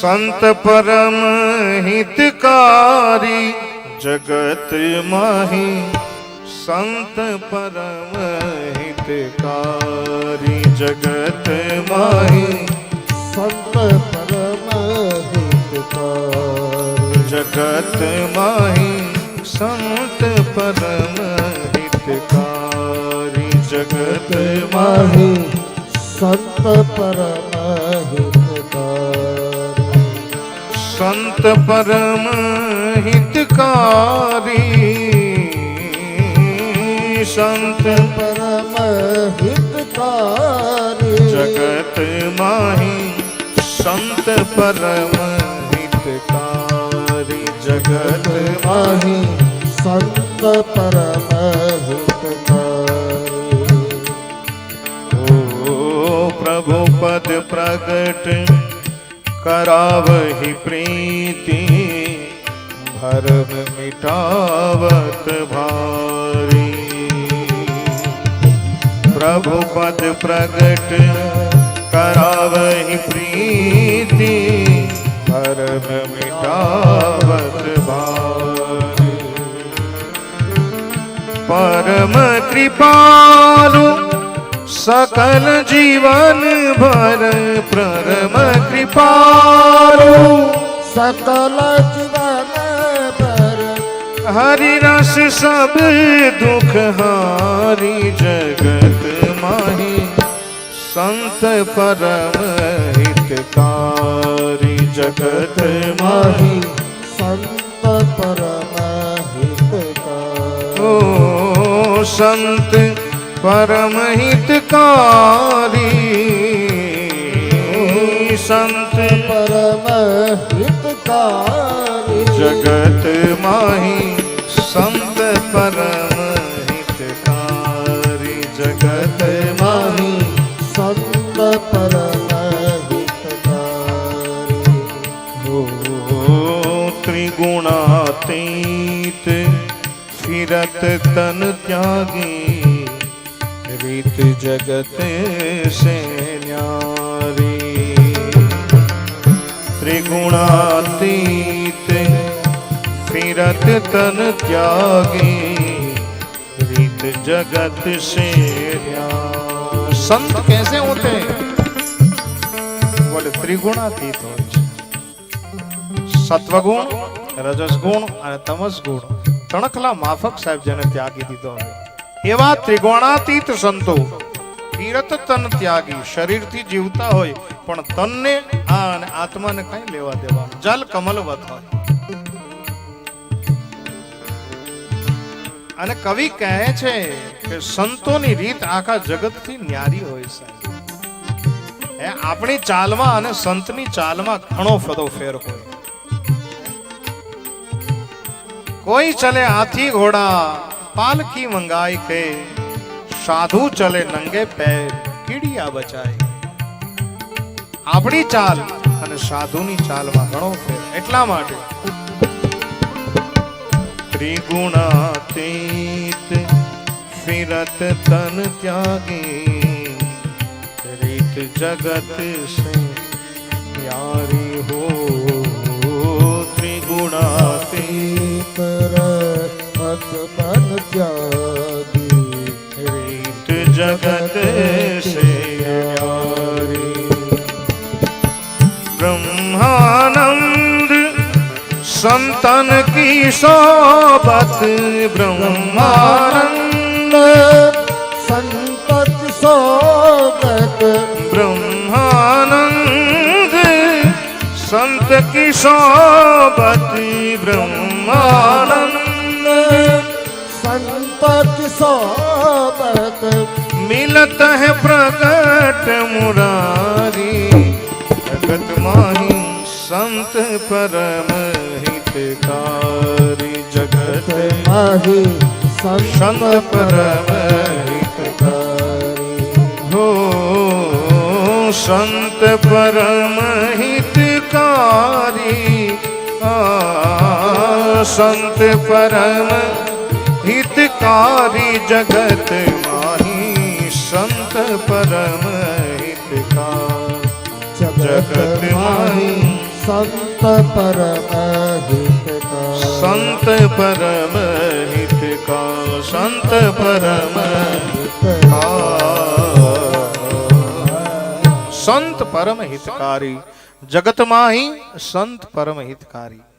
संत परम हितकारी जगत माही संत परम हितकारी जगत माही। संत परम हितकारी। जगत माही संत परम हितकारी जगत माही संत परम हितकारी संत परम हितकारी। संत परम हितकारी। जगत माही संत परम हितकारी। जगत माही संत परम हितकारी। ओ प्रभु पद प्रगट કરાવહી પ્રીતિ ભરમ મિટાવત ભારી પ્રભુ પદ પ્રગટ કરાવહી પ્રીતિ ભરમ મિટાવત ભારી પરમ કૃપાલુ સકલ જીવન ભર પરમ કૃપાલુ સકલ જીવન પર હરિરસ સબ દુઃખ હારી જગત માહી સંત પરમ હિતકારી જગત માહી માહી સંત પરમ હિતકારી ઓ સંત परम हितकारी संत परम हितकारी जगत माही संत परम हितकारी जगत माही संत परम त्रिगुणातीत फिरत तन त्यागी। रीत जगत से न्यारी त्रिगुणातीत फिरत तन त्यागी। रीत जगत से न्यारी संत कैसे होते हैं? बोले, त्रिगुणातीत हो। सत्वगुण સત્વગુણ और અને તમસગુણ તણખલા માફક સાહેબ જેને ત્યાગી દીધો હોય એવા ત્રિગોણાતીત સંતો. તીરત તન ત્યાગી, શરીરથી જીવતા હોય, પણ તનને આ અને આત્માને કઈ લેવા દેવા જલ કમલવત હોય. અને કવિ કહે છે કે સંતોની રીત આખા જગતથી ન્યારી હોય છે. એ આપણી ચાલમાં અને સંતની ચાલમાં ઘણો ફદો ફેર હોય. કોઈ ચલે હાથી ઘોડા પાલકી મંગાઈ કે સાધુ ચલે નંગે પેર કીડિયા બચાય આપણી ચાલ અને સાધુની ચાલમાં ઘણો ફેર એટલા માટે ત્રિગુણાતીત ફિરત તન ત્યાગી રીત જગત સે યારી હો ત્રિગુણાતીત પર आनंद संतन की सोबत ब्रह्मानंद। संतत सोबत ब्रह्मानंद संत की सोबत ब्रह्मानंद। संतत सोबत मिलत है प्रकट मुरारी। संत परम हितकारी जगत। माही संत परम हितकारी। हो संत परम हितकारी। संत परम हितकारी जगत माही। संत परम हितकारी। जगत माही संत परम संत परम संत परम संत परम हितकारी जगत माही संत परम हितकारी